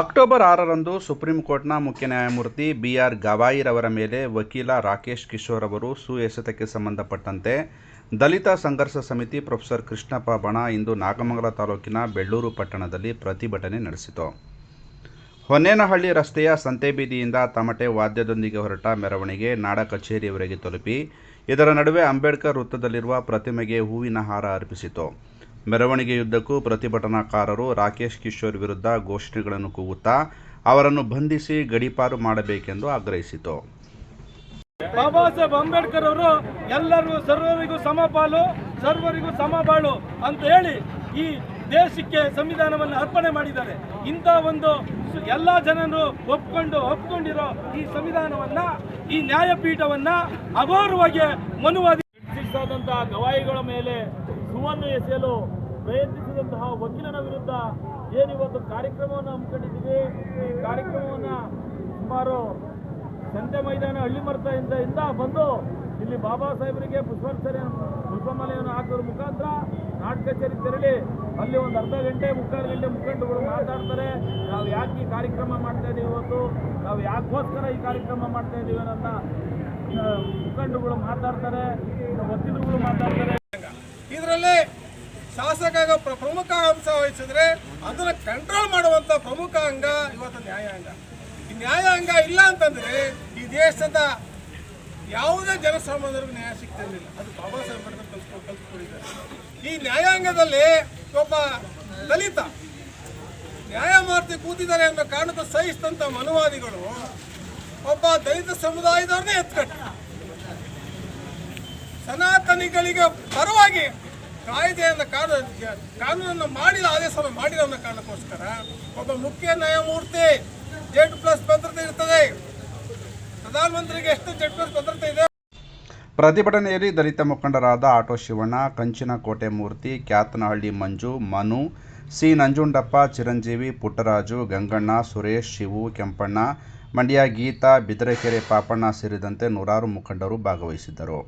October ಆರರಂದು supreme ಕೋರ್ಟ್ನ ಮುಖ್ಯ ನ್ಯಾಯಮೂರ್ತಿ ಬಿ ಆರ್ ಗವಾಯಿರವರ ಮೇಲೆ ವಕೀಲ ರಾಕೇಶ್ ಕಿಶೋರ್ ಅವರು ಸುಎಸೆತಕ್ಕೆ ಸಂಬಂಧಪಟ್ಟಂತೆ ದಲಿತ ಸಂಘರ್ಷ ಸಮಿತಿ ಪ್ರೊಫೆಸರ್ ಕೃಷ್ಣಪ್ಪ ಬಣ ಇಂದು ನಾಗಮಂಗಲ ತಾಲೂಕಿನ ಬೆಳ್ಳೂರು ಪಟ್ಟಣದಲ್ಲಿ ಪ್ರತಿಭಟನೆ ನಡೆಸಿತು. ಹೊನ್ನೇನಹಳ್ಳಿ ರಸ್ತೆಯ ಸಂತೆಬೀದಿಯಿಂದ ತಮಟೆ ವಾದ್ಯದೊಂದಿಗೆ ಹೊರಟ ಮೆರವಣಿಗೆ ನಾಡ ಕಚೇರಿಯವರೆಗೆ ತಲುಪಿ, ಇದರ ನಡುವೆ ಅಂಬೇಡ್ಕರ್ ವೃತ್ತದಲ್ಲಿರುವ ಪ್ರತಿಮೆಗೆ ಹೂವಿನ ಹಾರ ಅರ್ಪಿಸಿತು. ಮೆರವಣಿಗೆಯುದ್ದಕ್ಕೂ ಪ್ರತಿಭಟನಾಕಾರರು ರಾಕೇಶ್ ಕಿಶೋರ್ ವಿರುದ್ಧ ಘೋಷಣೆಗಳನ್ನು ಕೂಗುತ್ತಾ ಅವರನ್ನು ಬಂಧಿಸಿ ಗಡೀಪಾರು ಮಾಡಬೇಕೆಂದು ಆಗ್ರಹಿಸಿತು. ಬಾಬಾ ಸಾಹೇಬ್ ಅಂಬೇಡ್ಕರ್ ಅವರು ಎಲ್ಲರಿಗೂ, ಸರ್ವರಿಗೂ ಸಮಪಾಲು ಸರ್ವರಿಗೂ ಸಮಬಾಳು ಅಂತ ಹೇಳಿ ಈ ದೇಶಕ್ಕೆ ಸಂವಿಧಾನವನ್ನು ಅರ್ಪಣೆ ಮಾಡಿದ್ದಾರೆ. ಇಂಥ ಒಂದು ಎಲ್ಲ ಜನರು ಒಪ್ಕೊಂಡು, ಒಪ್ಕೊಂಡಿರೋ ಈ ಸಂವಿಧಾನವನ್ನ, ಈ ನ್ಯಾಯಪೀಠವನ್ನ ಅಗೌರವಾಗಿ ಮನುವಾದಿ ಗವಾಯಿಗಳ ಮೇಲೆ ಸುವನ್ನು ಎಸೆಯಲು ಪ್ರಯತ್ನಿಸಿದಂತಹ ವಕೀಲನ ವಿರುದ್ಧ ಏನಿವತ್ತು ಕಾರ್ಯಕ್ರಮವನ್ನು ಹಮ್ಮಿಕೊಂಡಿದ್ದೀವಿ? ಈ ಕಾರ್ಯಕ್ರಮವನ್ನು ಸುಮಾರು ಸಂತೆ ಮೈದಾನ, ಹಳ್ಳಿ ಇಂದ ಬಂದು ಇಲ್ಲಿ ಬಾಬಾ ಸಾಹೇಬರಿಗೆ ಪುಷ್ಪಾರ್ಚನೆ, ಪುಷ್ಪಮಾಲೆಯನ್ನು ಹಾಕೋದ್ರ ಮುಖಾಂತರ ನಾಟಕ ಕಚೇರಿ ತೆರಳಿ ಅಲ್ಲಿ ಒಂದು ಅರ್ಧ ಗಂಟೆ ಮುಕ್ಕಾಲು ಗಂಟೆ ಮುಖಂಡಗಳು ಮಾತಾಡ್ತಾರೆ. ನಾವು ಯಾಕೆ ಈ ಕಾರ್ಯಕ್ರಮ ಮಾಡ್ತಾ ಇದ್ದೀವಿ ಇವತ್ತು? ನಾವು ಯಾಕೋಸ್ಕರ ಈ ಕಾರ್ಯಕ್ರಮ ಮಾಡ್ತಾ ಇದ್ದೀವಿ ಅನ್ನೋದನ್ನ ಮುಖಂಡಗಳು ಮಾತಾಡ್ತಾರೆ. ಶಾಸಕಾಂಗ ಪ್ರ- ಪ್ರಮುಖ ಅಂಶ ವಹಿಸಿದ್ರೆ ಅದನ್ನ ಕಂಟ್ರೋಲ್ ಮಾಡುವಂತ ಪ್ರಮುಖ ಅಂಗ ಇವತ್ತು ನ್ಯಾಯಾಂಗ. ಈ ನ್ಯಾಯಾಂಗ ಇಲ್ಲ ಅಂತಂದ್ರೆ ಈ ದೇಶದ ಯಾವುದೇ ಜನಸಾಮಾನ್ಯರಿಗೂ ನ್ಯಾಯ ಸಿಗ್ತಿರಲಿಲ್ಲ ಅದು ಬಾಬಾ ಸಾಹೇಬ್ ಅಂಬೇಡ್ಕರ್ ಕಲ್ಸ್ಕೊ ಕಲ್ಸ್ಕೊಂಡಿದ್ದಾರೆ ಈ ನ್ಯಾಯಾಂಗದಲ್ಲಿ ಒಬ್ಬ ದಲಿತ ನ್ಯಾಯಮೂರ್ತಿ ಕೂತಿದ್ದಾರೆ ಅನ್ನೋ ಕಾರಣಕ್ಕೆ ಸಹಿಸಿದಂತ ಮನುವಾದಿಗಳು ಒಬ್ಬ ದಲಿತ ಸಮುದಾಯದವ್ರನ್ನೇ ಎತ್ಕಟ್ಟು. ಸನಾತನಿಗಳಿಗೆ ಪರವಾಗಿ ಕಾಯ್ದೆಯನ್ನು ಕಾನೂನು ಕಾನೂನನ್ನು ಮಾಡಿದ ಆದೇಶವನ್ನು ಮಾಡಿದ ಕಾರಣಕ್ಕೋಸ್ಕರ ಒಬ್ಬ ಮುಖ್ಯ ನ್ಯಾಯಮೂರ್ತಿ ಜೆಡ್ ಪ್ಲಸ್ ಭದ್ರತೆ ಇರ್ತದೆ. ಪ್ರಧಾನಮಂತ್ರಿಗೆ ಎಷ್ಟು ಜೆಡ್ ಪ್ಲಸ್ ಭದ್ರತೆ ಇದೆ? ಪ್ರತಿಭಟನೆಯಲ್ಲಿ ದಲಿತ ಮುಖಂಡರಾದ ಆಟೋ ಶಿವಣ್ಣ, ಕಂಚಿನ ಕೋಟೆ ಮೂರ್ತಿ, ಕ್ಯಾತನಹಳ್ಳಿ ಮಂಜು, ಮನು, ಸಿ ನಂಜುಂಡಪ್ಪ, ಚಿರಂಜೀವಿ, ಪುಟ್ಟರಾಜು, ಗಂಗಣ್ಣ, ಸುರೇಶ್, ಶಿವು, ಕೆಂಪಣ್ಣ, ಮಂಡ್ಯ ಗೀತಾ, ಬಿದರೆಕೆರೆ ಪಾಪಣ್ಣ ಸೇರಿದಂತೆ ನೂರಾರು ಮುಖಂಡರು ಭಾಗವಹಿಸಿದ್ದರು.